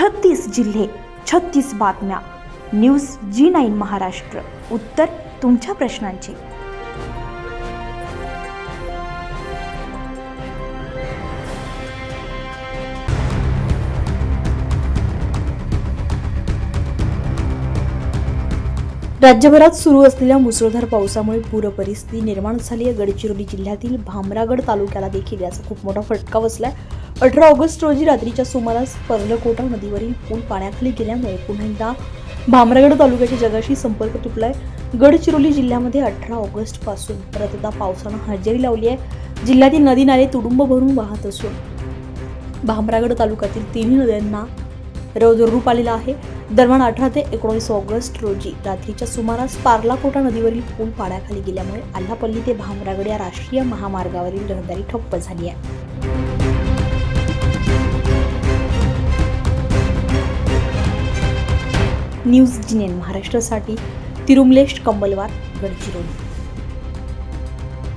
छत्तीस जिल्हे छत्तीस बातम्या. News Zee nine Maharashtra. उत्तर तुमच्या प्रश्नांची. राज्यभरात सुरू असलेल्या मुसळधार पावसामुळे पूर परिस्थिती निर्माण झाली आहे. गडचिरोली जिल्ह्यातील भामरागड तालुक्याला देखील याचा खूप मोठा फटका बसलाय. अठरा ऑगस्ट रोजी रात्रीच्या सुमारास पर्लकोटा नदीवरील पूल पाण्याखाली गेल्यामुळे पुन्हा एकदा भामरागड तालुक्याच्या जगाशी संपर्क तुटलाय. गडचिरोली जिल्ह्यामध्ये अठरा ऑगस्टपासून परत एकदा पावसानं हजेरी लावली आहे. जिल्ह्यातील नदी नाले तुडुंब भरून वाहत असून भामरागड तालुक्यातील तिन्ही नद्यांना रौद्र रूप आहे. दरम्यान अठरा ते एकोणीस ऑगस्ट रोजी रात्रीच्या सुमारास पार्लाकोटा नदीवरील पूल पाण्याखाली गेल्यामुळे आल्हापल्ली ते भामरागड या राष्ट्रीय महामार्गावरील रहदारी ठप्प झाली आहे. न्यूज जिनेन महाराष्ट्रासाठी तिरुमलेश कंबलवार गडचिरोली.